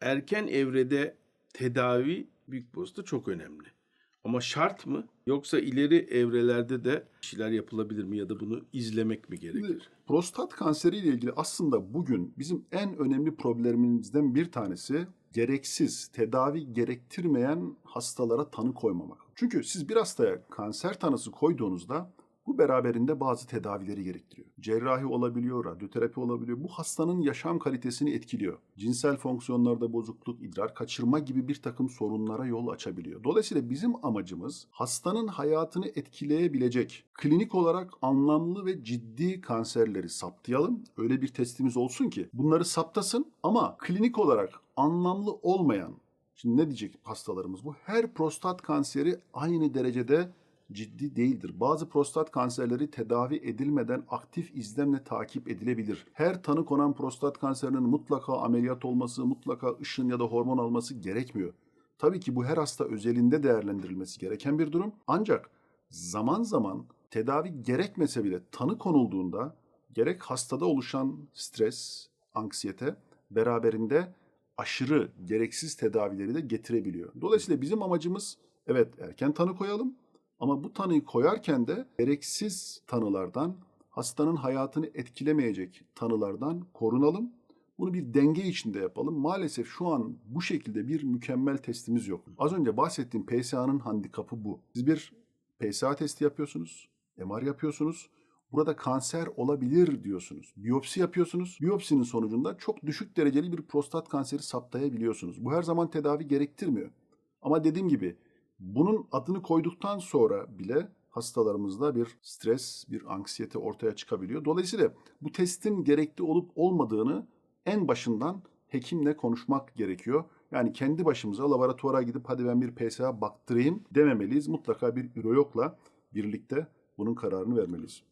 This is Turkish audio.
erken evrede tedavi büyük bosta çok önemli. Ama şart mı? Yoksa ileri evrelerde de şeyler yapılabilir mi ya da bunu izlemek mi gerekir? prostat kanseriyle ilgili aslında bugün bizim en önemli problemimizden bir tanesi gereksiz, tedavi gerektirmeyen hastalara tanı koymamak. Çünkü siz bir hastaya kanser tanısı koyduğunuzda bu beraberinde bazı tedavileri gerektiriyor. Cerrahi olabiliyor, radyoterapi olabiliyor. Bu hastanın yaşam kalitesini etkiliyor. Cinsel fonksiyonlarda bozukluk, idrar kaçırma gibi bir takım sorunlara yol açabiliyor. Dolayısıyla bizim amacımız hastanın hayatını etkileyebilecek, klinik olarak anlamlı ve ciddi kanserleri saptayalım. Öyle bir testimiz olsun ki bunları saptasın ama klinik olarak anlamlı olmayan Şimdi ne diyecek hastalarımız bu? Her prostat kanseri aynı derecede ciddi değildir. Bazı prostat kanserleri tedavi edilmeden aktif izlemle takip edilebilir. Her tanı konan prostat kanserinin mutlaka ameliyat olması, mutlaka ışın ya da hormon alması gerekmiyor. Tabii ki bu her hasta özelinde değerlendirilmesi gereken bir durum. Ancak zaman zaman tedavi gerekmese bile tanı konulduğunda gerek hastada oluşan stres, anksiyete beraberinde aşırı gereksiz tedavileri de getirebiliyor. Dolayısıyla bizim amacımız evet erken tanı koyalım ama bu tanıyı koyarken de gereksiz tanılardan, hastanın hayatını etkilemeyecek tanılardan korunalım. Bunu bir denge içinde yapalım. Maalesef şu an bu şekilde bir mükemmel testimiz yok. Az önce bahsettiğim PSA'nın handikapı bu. Siz bir PSA testi yapıyorsunuz, MR yapıyorsunuz. Burada kanser olabilir diyorsunuz. Biyopsi yapıyorsunuz. Biyopsinin sonucunda çok düşük dereceli bir prostat kanseri saptayabiliyorsunuz. Bu her zaman tedavi gerektirmiyor. Ama dediğim gibi bunun adını koyduktan sonra bile hastalarımızda bir stres, bir anksiyete ortaya çıkabiliyor. Dolayısıyla bu testin gerekli olup olmadığını en başından hekimle konuşmak gerekiyor. Yani kendi başımıza laboratuvara gidip hadi ben bir PSA baktırayım dememeliyiz. Mutlaka bir ürologla birlikte bunun kararını vermeliyiz.